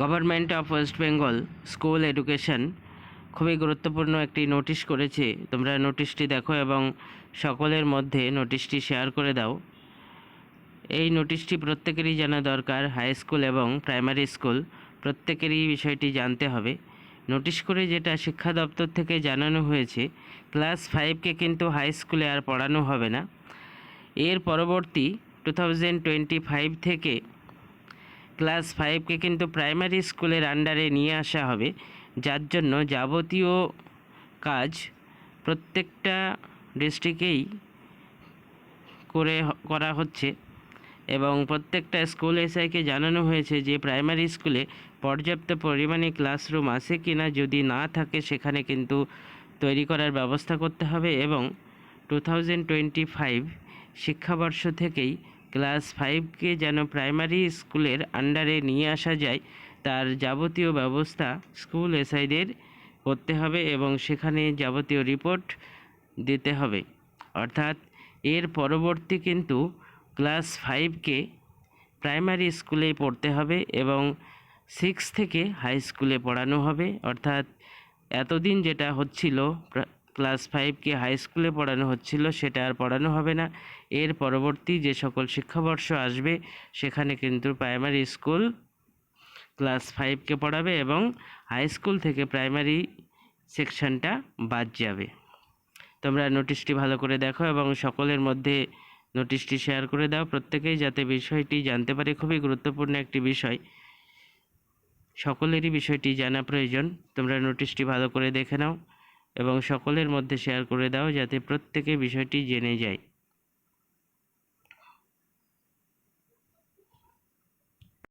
Government of West Bengal school education খুবই গুরুত্বপূর্ণ একটি নোটিশ করেছে। তোমরা নোটিশটি দেখো এবং সকলের মধ্যে নোটিশটি শেয়ার করে দাও। এই নোটিশটি প্রত্যেকেরই জানা দরকার হাই স্কুল এবং প্রাইমারি স্কুল প্রত্যেকেরই বিষয়টি জানতে হবে। নোটিশ করে যেটা শিক্ষা দপ্তর থেকে জানানো হয়েছে ক্লাস ফাইভকে কিন্তু হাই স্কুলে আর পড়ানো হবে না। এর পরবর্তী টু থাউজেন্ড টোয়েন্টি ফাইভ থেকে ক্লাস ফাইভকে কিন্তু প্রাইমারি স্কুলের আন্ডারে নিয়ে আসা হবে। যার জন্য যাবতীয় কাজ প্রত্যেকটা ডিস্ট্রিক্টেই করে করা হচ্ছে এবং প্রত্যেকটা স্কুল এসআইকে জানানো হয়েছে যে প্রাইমারি স্কুলে পর্যাপ্ত পরিমাণে ক্লাসরুম আছে কি না যদি না থাকে সেখানে কিন্তু তৈরি করার ব্যবস্থা করতে হবে এবং টু থাউজেন্ড টোয়েন্টি ফাইভ শিক্ষাবর্ষ থেকেই ক্লাস ফাইভকে যেন প্রাইমারি স্কুলের আন্ডারে নিয়ে আসা যায়, তার যাবতীয় ব্যবস্থা স্কুল এসআইদের করতে হবে এবং সেখানে যাবতীয় রিপোর্ট দিতে হবে। অর্থাৎ এর পরবর্তী কিন্তু ক্লাস ফাইভকে প্রাইমারি স্কুলে পড়তে হবে এবং সিক্স থেকে হাই স্কুলে পড়ানো হবে। অর্থাৎ এতদিন যেটা হচ্ছিল ক্লাস ফাইভকে হাই স্কুলে পড়ানো হচ্ছিল, সেটা আর পড়ানো হবে না। এর পরবর্তী যে সকল শিক্ষাবর্ষ আসবে, সেখানে কিন্তু প্রাইমারি স্কুল ক্লাস ফাইভকে পড়াবে এবং হাই স্কুল থেকে প্রাইমারি সেকশনটা বাদ যাবে। তোমরা নোটিশটি ভালো করে দেখো এবং সকলের মধ্যে নোটিশটি শেয়ার করে দাও। প্রত্যেকেই যাতে বিষয়টি জানতে পারে, খুবই গুরুত্বপূর্ণ একটি বিষয়। সকলেরই বিষয়টি জানা প্রয়োজন। তোমরা নোটিশটি ভালো করে দেখে নাও। এবং সকলের মধ্যে শেয়ার করে দাও যাতে প্রত্যেকে বিষয়টি জেনে যায়।